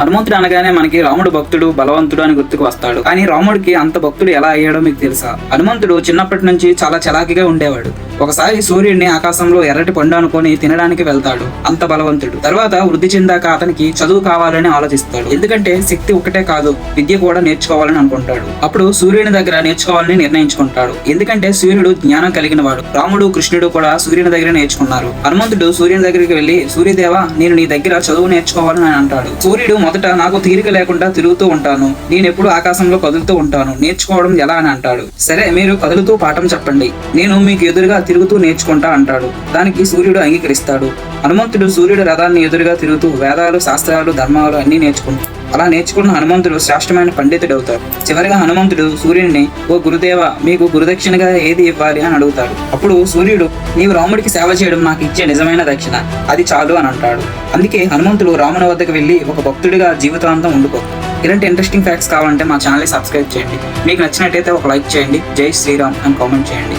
హనుమంతుడు అనగానే మనకి రాముడు భక్తుడు బలవంతుడు అని గుర్తుకు వస్తాడు. కానీ రాముడికి అంత భక్తుడు ఎలా అయ్యాడో మీకు తెలుసా? హనుమంతుడు చిన్నప్పటి నుంచి చాలా చలాకిగా ఉండేవాడు. ఒకసారి సూర్యుడిని ఆకాశంలో ఎర్రటి పండు అనుకొని తినడానికి వెళ్తాడు. అంత బలవంతుడు. తర్వాత వృద్ధి చెందాక అతనికి చదువు కావాలని ఆలోచిస్తాడు. ఎందుకంటే శక్తి ఒకటే కాదు విద్య కూడా నేర్చుకోవాలని అనుకుంటాడు. అప్పుడు సూర్యుని దగ్గర నేర్చుకోవాలని నిర్ణయించుకుంటాడు. ఎందుకంటే సూర్యుడు జ్ఞానం కలిగిన వాడు. రాముడు కృష్ణుడు కూడా సూర్యుని దగ్గర నేర్చుకున్నారు. హనుమంతుడు సూర్యుని దగ్గరికి వెళ్ళి సూర్యదేవ నేను నీ దగ్గర చదువు నేర్చుకోవాలని అంటాడు. సూర్యుడు మొదట నాకు తీరిక లేకుండా తిరుగుతూ ఉంటాను. నేనెప్పుడు ఆకాశంలో కదులుతూ ఉంటాను. నేర్చుకోవడం ఎలా అని అంటాడు. సరే మీరు కదులుతూ పాఠం చెప్పండి. నేను మీకు ఎదురుగా తిరుగుతూ నేర్చుకుంటా అంటాడు. దానికి సూర్యుడు అంగీకరిస్తాడు. హనుమంతుడు సూర్యుడు రథాన్ని ఎదురుగా తిరుగుతూ వేదాలు శాస్త్రాలు ధర్మాలు అన్నీ నేర్చుకుంటాడు. అలా నేర్చుకున్న హనుమంతుడు శ్రేష్టమైన పండితుడు అవుతాడు చివరిగా హనుమంతుడు సూర్యుడిని ఓ గురుదేవ మీకు గురుదక్షిణగా ఏది ఇవ్వాలి? అని అడుగుతాడు. అప్పుడు సూర్యుడు నీవు రాముడికి సేవ చేయడం నాకు ఇచ్చే నిజమైన దక్షిణ. అది చాలు అని అంటాడు. అందుకే హనుమంతుడు రాముని వద్దకు వెళ్ళి ఒక భక్తుడిగా జీవితాంతం ఉండుకో. ఇలాంటి ఇంట్రెస్టింగ్ ఫ్యాక్ట్స్ కావాలంటే మా ఛానల్ సబ్స్క్రైబ్ చేయండి. మీకు నచ్చినట్టయితే ఒక లైక్ చేయండి. జై శ్రీరామ్ అని కామెంట్ చేయండి.